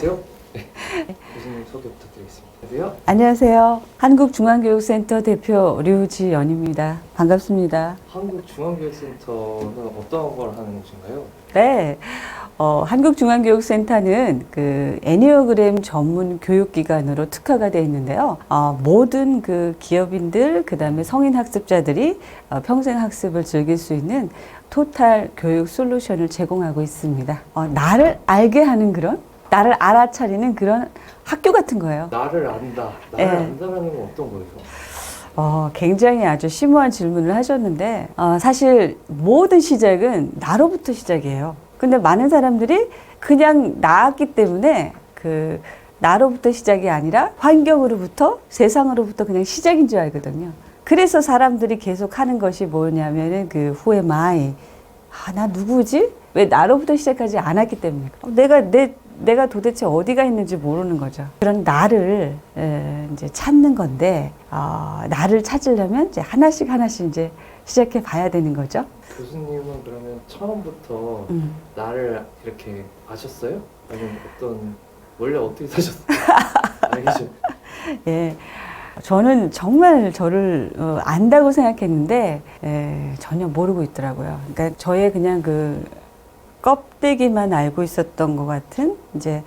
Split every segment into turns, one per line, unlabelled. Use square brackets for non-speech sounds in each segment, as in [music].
안녕하세요. 네. 교수님 소개 부탁드리겠습니다. 안녕하세요.
안녕하세요. 한국중앙교육센터 대표 류지연입니다. 반갑습니다.
한국중앙교육센터는 어떤 걸 하는 곳인가요?
네. 어, 한국중앙교육센터는 그 애니어그램 전문 교육기관으로 특화가 되어 있는데요. 어, 모든 그 기업인들, 그 다음에 성인 학습자들이 어, 평생 학습을 즐길 수 있는 토탈 교육 솔루션을 제공하고 있습니다. 어, 나를 알게 하는 그런, 나를 알아차리는 그런 학교 같은 거예요.
나를 안다. 나를
네.
안다라는 건 어떤 거예요?
어, 굉장히 아주 심오한 질문을 하셨는데, 어, 사실 모든 시작은 나로부터 시작이에요. 근데 많은 사람들이 그냥 나았기 때문에 그 나로부터 시작이 아니라 환경으로부터 세상으로부터 그냥 시작인 줄 알거든요. 그래서 사람들이 계속 하는 것이 뭐냐면은 그 am I? 아, 나 누구지? 왜 나로부터 시작하지 않았기 때문에. 어, 내가 내 내가 도대체 어디가 있는지 모르는 거죠. 그런 나를 에, 이제 찾는 건데 어, 나를 찾으려면 이제 하나씩 하나씩 이제 시작해 봐야 되는 거죠.
교수님은 그러면 처음부터
음.
나를 이렇게 아셨어요? 아니면 어떤 원래 어떻게 사셨어요? [laughs] 알겠죠?
예. 저는 정말 저를 어, 안다고 생각했는데 예, 전혀 모르고 있더라고요. 그러니까 저의 그냥 그 껍데기만 알고 있었던 것 같은 이제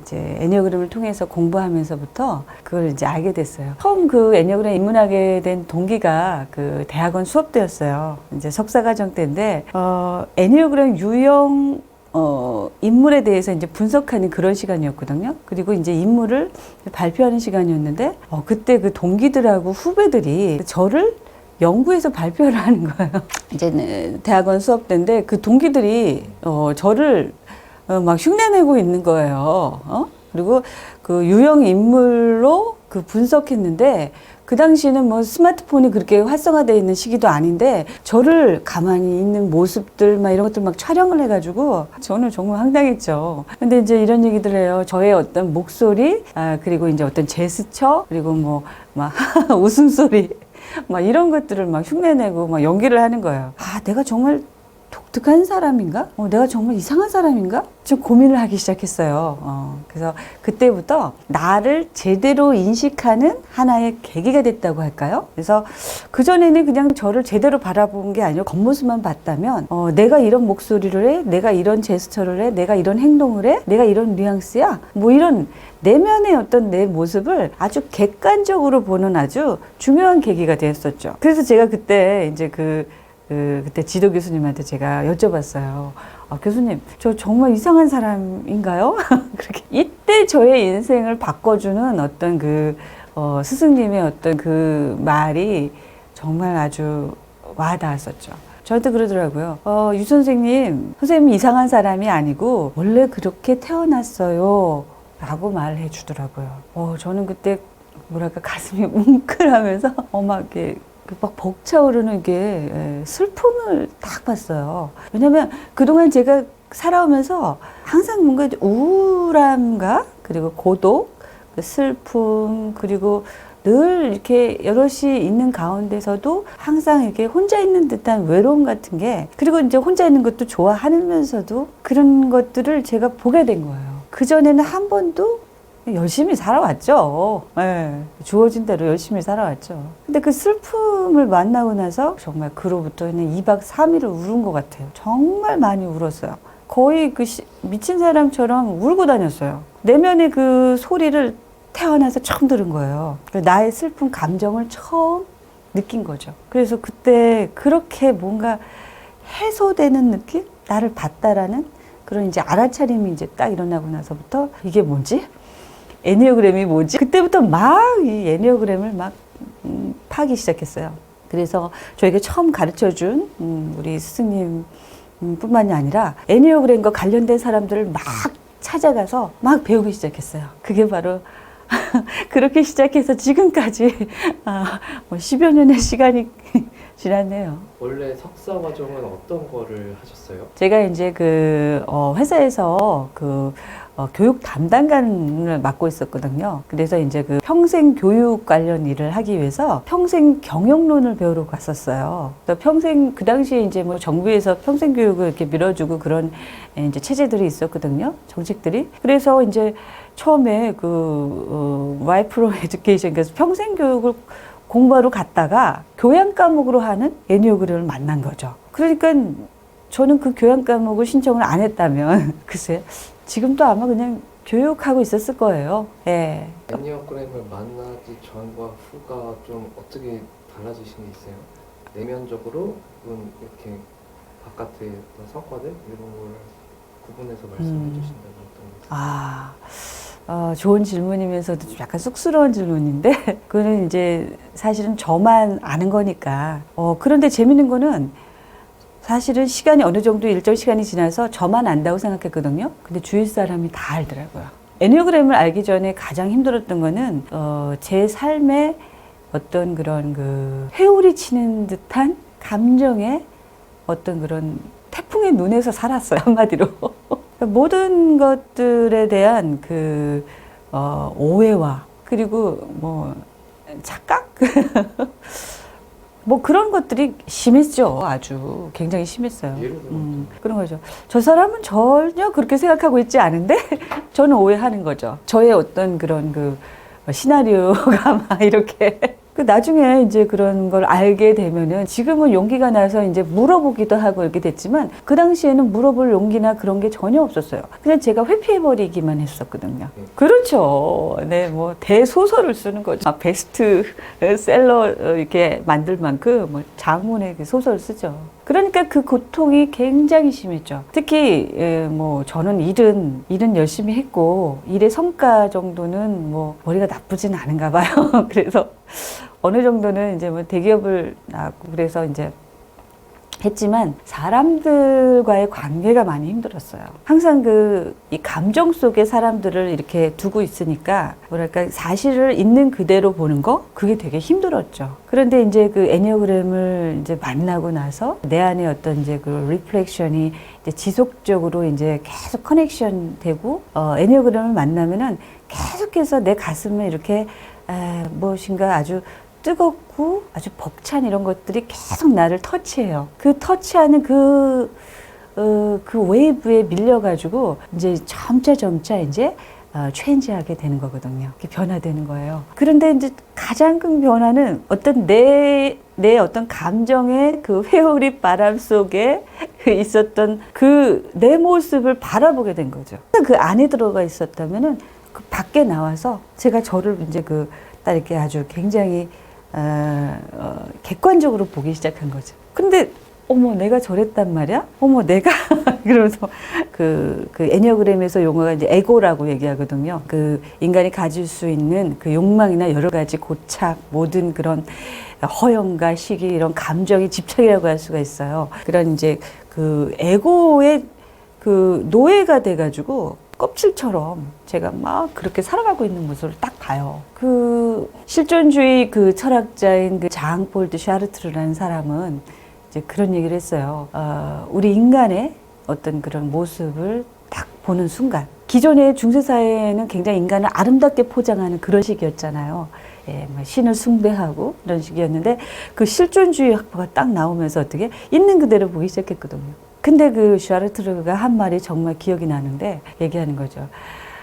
이제 애니어그램을 통해서 공부하면서부터 그걸 이제 알게 됐어요. 처음 그 애니어그램 입문하게 된 동기가 그 대학원 수업 때였어요. 이제 석사과정 때인데 어 애니어그램 유형 어, 인물에 대해서 이제 분석하는 그런 시간이었거든요. 그리고 이제 인물을 발표하는 시간이었는데, 어, 그때 그 동기들하고 후배들이 저를 연구해서 발표를 하는 거예요. 이제 네, 대학원 수업 때인데 그 동기들이 어, 저를 어, 막 흉내내고 있는 거예요. 어? 그리고 그 유형 인물로 그 분석했는데 그 당시에는 뭐 스마트폰이 그렇게 활성화되어 있는 시기도 아닌데 저를 가만히 있는 모습들 막 이런 것들 막 촬영을 해가지고 저는 정말 황당했죠. 근데 이제 이런 얘기들 해요. 저의 어떤 목소리, 아, 그리고 이제 어떤 제스처, 그리고 뭐 막 [laughs] 웃음소리. 막 이런 것들을 막 흉내내고 막 연기를 하는 거예요. 아, 내가 정말 독특한 사람인가? 어, 내가 정말 이상한 사람인가? 좀 고민을 하기 시작했어요. 어, 그래서 그때부터 나를 제대로 인식하는 하나의 계기가 됐다고 할까요? 그래서 그전에는 그냥 저를 제대로 바라본 게 아니라 겉모습만 봤다면, 어, 내가 이런 목소리를 해, 내가 이런 제스처를 해, 내가 이런 행동을 해, 내가 이런 뉘앙스야, 뭐 이런 내면의 어떤 내 모습을 아주 객관적으로 보는 아주 중요한 계기가 됐었죠. 그래서 제가 그때 이제 그 그 그때 지도 교수님한테 제가 여쭤봤어요. 아, 교수님, 저 정말 이상한 사람인가요? [laughs] 그렇게 이때 저의 인생을 바꿔주는 어떤 그 어, 스승님의 어떤 그 말이 정말 아주 와닿았었죠. 저한테 그러더라고요. 어, 유 선생님, 선생님이 이상한 사람이 아니고 원래 그렇게 태어났어요. 라고 말해 주더라고요. 어, 저는 그때 뭐랄까 가슴이 [laughs] 뭉클하면서 그 막 벅차오르는 게 예, 슬픔을 딱 봤어요. 왜냐면 그동안 제가 살아오면서 항상 뭔가 우울함과 그리고 고독, 그 슬픔, 그리고 늘 이렇게 여럿이 있는 가운데서도 항상 이렇게 혼자 있는 듯한 외로움 같은 게 그리고 이제 혼자 있는 것도 좋아하면서도 그런 것들을 제가 보게 된 거예요. 그전에는 한 번도 열심히 살아왔죠. 예, 주어진 대로 열심히 살아왔죠. 근데 그 슬픔을 만나고 나서 정말 그로부터는 2박 3일을 울은 것 같아요. 정말 많이 울었어요. 거의 그 시- 미친 사람처럼 울고 다녔어요. 내면의 그 소리를 태어나서 처음 들은 거예요. 그 나의 슬픈 감정을 처음 느낀 거죠. 그래서 그때 그렇게 뭔가 해소되는 느낌? 나를 봤다라는 그런 이제 알아차림이 이제 딱 일어나고 나서부터 이게 뭐지? 애니어그램이 뭐지? 그때부터 막 이 애니어그램을 막 음, 파기 시작했어요. 그래서 저에게 처음 가르쳐 준 음, 우리 스승님 음, 뿐만이 아니라 애니어그램과 관련된 사람들을 막 찾아가서 막 배우기 시작했어요. 그게 바로 [laughs] 그렇게 시작해서 지금까지 [laughs] 아, 뭐 10여 년의 시간이 [laughs] 지났네요.
원래 석사 과정은 어떤 거를 하셨어요?
제가 이제 그 어, 회사에서 그 어, 교육 담당관을 맡고 있었거든요. 그래서 이제 그 평생 교육 관련 일을 하기 위해서 평생 경영론을 배우러 갔었어요. 그래서 평생 그 당시에 이제 뭐 정부에서 평생 교육을 이렇게 밀어주고 그런 이제 체제들이 있었거든요. 정책들이. 그래서 이제 처음에 그 어, 와이프로 [laughs] 에듀케이션 그래서 평생 교육을 공부하러 갔다가 교양 과목으로 하는 애니어그램을 만난 거죠. 그러니까 저는 그 교양 과목을 신청을 안 했다면 [laughs] 글쎄 지금도 아마 그냥 교육하고 있었을 거예요. 예.
애니어그램을 만나기 전과 후가 좀 어떻게 달라지신 게 있어요? 내면적으로 혹은 이렇게 바깥의 어떤 성과들 이런 걸 구분해서 말씀해
음.
주신다면 어떤?
아, 어, 좋은 질문이면서도 좀 약간 쑥스러운 질문인데, [laughs] 그거는 이제 사실은 저만 아는 거니까. 어, 그런데 재밌는 거는 사실은 시간이 어느 정도 일정 시간이 지나서 저만 안다고 생각했거든요. 근데 주위 사람이 다 알더라고요. 애니어그램을 알기 전에 가장 힘들었던 거는, 어, 제 삶에 어떤 그런 그 회오리 치는 듯한 감정의 어떤 그런 태풍의 눈에서 살았어요. [laughs] 한마디로. 그러니까 모든 것들에 대한 그 어, 오해와 그리고 뭐 착각 [laughs] 뭐 그런 것들이 심했죠. 아주 굉장히 심했어요. 음, 그런 거죠. 저 사람은 전혀 그렇게 생각하고 있지 않은데 [laughs] 저는 오해하는 거죠. 저의 어떤 그런 그 시나리오가 [laughs] 막 이렇게 그 나중에 이제 그런 걸 알게 되면은 지금은 용기가 나서 이제 물어보기도 하고 이렇게 됐지만 그 당시에는 물어볼 용기나 그런 게 전혀 없었어요. 그냥 제가 회피해버리기만 했었거든요.
네.
그렇죠. 네, 뭐 대소설을 쓰는 거죠. 아, 베스트 셀러 이렇게 만들 만큼 뭐 장문의 그 소설 쓰죠. 그러니까 그 고통이 굉장히 심했죠. 특히 예, 뭐 저는 일은 일은 열심히 했고 일의 성과 정도는 뭐 머리가 나쁘진 않은가 봐요. [laughs] 그래서 어느 정도는 이제 뭐 대기업을 나왔고 그래서 이제 했지만 사람들과의 관계가 많이 힘들었어요. 항상 그 이 감정 속에 사람들을 이렇게 두고 있으니까 뭐랄까 사실을 있는 그대로 보는 거 그게 되게 힘들었죠. 그런데 이제 그 애니어그램을 이제 만나고 나서 내 안에 어떤 이제 그 리플렉션이 이제 지속적으로 이제 계속 커넥션 되고 어 애니어그램을 만나면은 계속해서 내 가슴에 이렇게 에, 무엇인가 아주 뜨겁고 아주 벅찬 이런 것들이 계속 나를 터치해요. 그 터치하는 그, 어, 그 웨이브에 밀려가지고 이제 점차 점차 이제 어, 체인지하게 되는 거거든요. 변화되는 거예요. 그런데 이제 가장 큰 변화는 어떤 내, 내 어떤 감정의 그 회오리 바람 속에 [laughs] 있었던 그 내 모습을 바라보게 된 거죠. 그 안에 들어가 있었다면은 그 밖에 나와서 제가 저를 이제 그 딱 이렇게 아주 굉장히 어, 어, 객관적으로 보기 시작한 거죠. 근데 어머 내가 저랬단 말이야? 어머 내가 [laughs] 그러면서 그, 그 애니어그램에서 용어가 이제 에고라고 얘기하거든요. 그 인간이 가질 수 있는 그 욕망이나 여러 가지 고착 모든 그런 허영과 시기 이런 감정의 집착이라고 할 수가 있어요. 그런 이제 그 에고의 그 노예가 돼가지고 껍질처럼 제가 막 그렇게 살아가고 있는 모습을 딱 봐요. 그 실존주의 그 철학자인 그 장폴드 샤르트르라는 사람은 이제 그런 얘기를 했어요. 어, 우리 인간의 어떤 그런 모습을 딱 보는 순간 기존의 중세사회에는 굉장히 인간을 아름답게 포장하는 그런 식이었잖아요. 예, 뭐 신을 숭배하고 이런 식이었는데 그 실존주의 학파가 딱 나오면서 어떻게 있는 그대로 보기 시작했거든요. 근데 그 샤르트르가 한 말이 정말 기억이 나는데 얘기하는 거죠.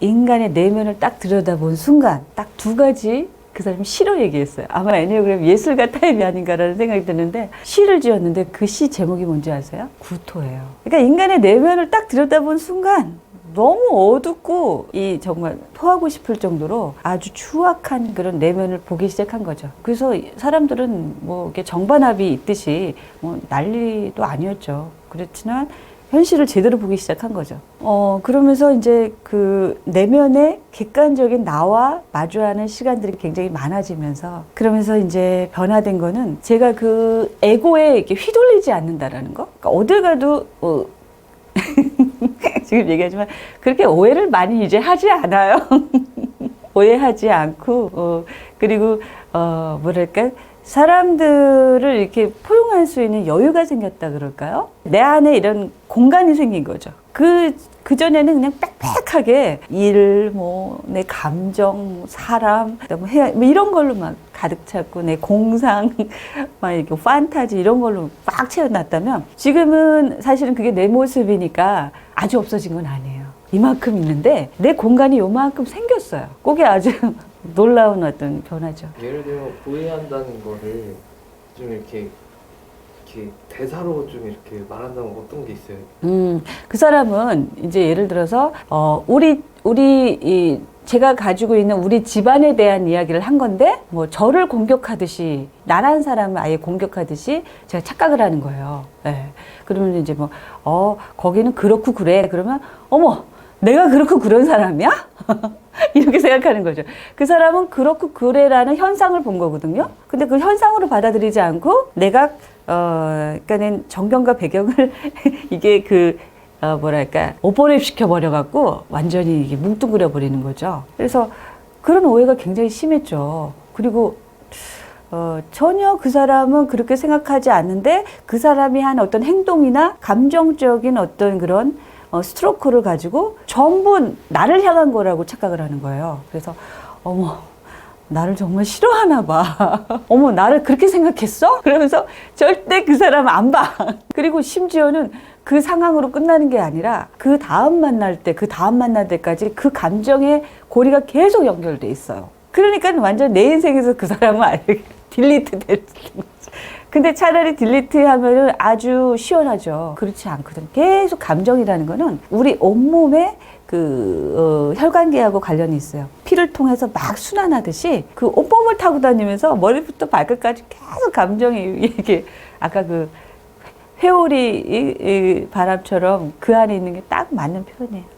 인간의 내면을 딱 들여다본 순간 딱 두 가지 그 사람이 시로 얘기했어요. 아마 애니어그램 예술가 타입이 아닌가라는 생각이 드는데 시를 지었는데 그 시 제목이 뭔지 아세요? 구토예요. 그러니까 인간의 내면을 딱 들여다본 순간 너무 어둡고 이 정말 토하고 싶을 정도로 아주 추악한 그런 내면을 보기 시작한 거죠. 그래서 사람들은 뭐 이렇게 정반합이 있듯이 뭐 난리도 아니었죠. 그렇지만 현실을 제대로 보기 시작한 거죠. 어, 그러면서 이제 그 내면의 객관적인 나와 마주하는 시간들이 굉장히 많아지면서 그러면서 이제 변화된 거는 제가 그 에고에 이렇게 휘둘리지 않는다라는 거. 그러니까 어딜 가도 어, [laughs] 지금 얘기하지만 그렇게 오해를 많이 이제 하지 않아요. [laughs] 오해하지 않고 어, 그리고 어, 뭐랄까 사람들을 이렇게 포용할 수 있는 여유가 생겼다 그럴까요? 내 안에 이런 공간이 생긴 거죠. 그, 그전에는 그냥 빽빽하게 일, 뭐, 내 감정, 사람, 뭐, 해야, 뭐 이런 걸로 막 가득 찼고, 내 공상, [laughs] 막 이렇게 판타지 이런 걸로 꽉 채워놨다면 지금은 사실은 그게 내 모습이니까 아주 없어진 건 아니에요. 이만큼 있는데 내 공간이 요만큼 생겼어요. 그게 아주 [laughs] 놀라운 어떤 변화죠.
예를 들면 보호한다는 거를 좀 이렇게 이렇게 대사로 좀 이렇게 말한다면 어떤 게 있어요?
음, 그 사람은 이제 예를 들어서 어 우리 우리 이 제가 가지고 있는 우리 집안에 대한 이야기를 한 건데 뭐 저를 공격하듯이 나란 사람을 아예 공격하듯이 제가 착각을 하는 거예요. 예. 그러면 이제 뭐 어 거기는 그렇고 그래 그러면 어머 내가 그렇고 그런 사람이야? [laughs] 이렇게 생각하는 거죠. 그 사람은 그렇고 그래라는 현상을 본 거거든요. 근데 그 현상으로 받아들이지 않고 내가 어 그러니까는 정경과 배경을 [laughs] 이게 그 어, 뭐랄까 오버랩 시켜 버려 갖고 완전히 이게 뭉뚱그려 버리는 거죠. 그래서 그런 오해가 굉장히 심했죠. 그리고 어, 전혀 그 사람은 그렇게 생각하지 않는데 그 사람이 한 어떤 행동이나 감정적인 어떤 그런 어, 스트로크를 가지고 전부 나를 향한 거라고 착각을 하는 거예요. 그래서 어머 나를 정말 싫어하나 봐. [laughs] 어머 나를 그렇게 생각했어? 그러면서 절대 그 사람 안 봐. [laughs] 그리고 심지어는 그 상황으로 끝나는 게 아니라 그 다음 만날 때, 그 다음 만날 때까지 그 감정의 고리가 계속 연결돼 있어요. 그러니까 완전 내 인생에서 그 사람은 아예 [laughs] 딜리트 거죠. 근데 차라리 딜리트 하면은 아주 시원하죠. 그렇지 않거든. 계속 감정이라는 거는 우리 온몸에 그 어, 혈관계하고 관련이 있어요. 피를 통해서 막 순환하듯이 그 온몸을 타고 다니면서 머리부터 발끝까지 계속 감정이 [laughs] 이게 아까 그 회오리 바람처럼 그 안에 있는 게 딱 맞는 표현이에요.